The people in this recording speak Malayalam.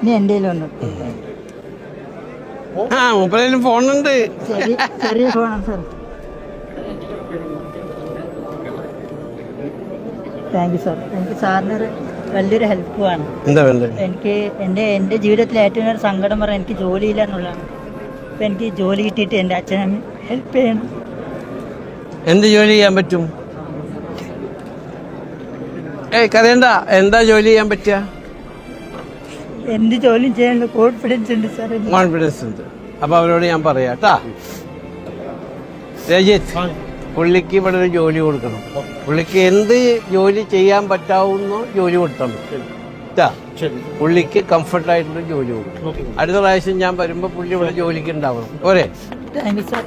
ഇനി എന്റെ കയ്യിലുണ്ട് ആ ഫോണുണ്ട്. ചെറിയ ഫോണാണ് സാർ. താങ്ക് യു സാർ എനിക്ക് സാറിനൊരു വലിയൊരു ഹെൽപ്പുമാണ് എനിക്ക് എന്റെ എന്റെ ജീവിതത്തിലെ ഏറ്റവും വലിയ സങ്കടം പറയാൻ എനിക്ക് ജോലിയില്ല എന്നുള്ളതാണ്. അപ്പം എനിക്ക് ജോലി കിട്ടിയിട്ട് എന്റെ അച്ഛനും ഹെൽപ്പ് ചെയ്യണം. എന്ത് ജോലി ചെയ്യാൻ പറ്റും? ഏയ് കരയണ്ട എന്താ ജോലി ചെയ്യാൻ പറ്റുക എന്ത് ജോലി ചെയ്യാനുള്ള കോൺഫിഡൻസ് ഉണ്ട് സാർ. കോൺഫിഡൻസ് ഉണ്ട്. അപ്പൊ അവരോട് ഞാൻ പറയാം കേട്ടാ രജിത്ത് പുള്ളിക്ക് ഇവിടെ ഒരു ജോലി കൊടുക്കണം. പുള്ളിക്ക് എന്ത് ജോലി ചെയ്യാൻ പറ്റാവുന്നോ ജോലി കൊടുക്കണം പുള്ളിക്ക് പുള്ളിക്ക് കംഫർട്ടായിട്ടുള്ള ജോലി കൊടുക്കണം. അടുത്ത പ്രാവശ്യം ഞാൻ വരുമ്പോ പുള്ളി ഇവിടെ ജോലിക്ക് ഉണ്ടാവണം. പോരെ. Thank you sir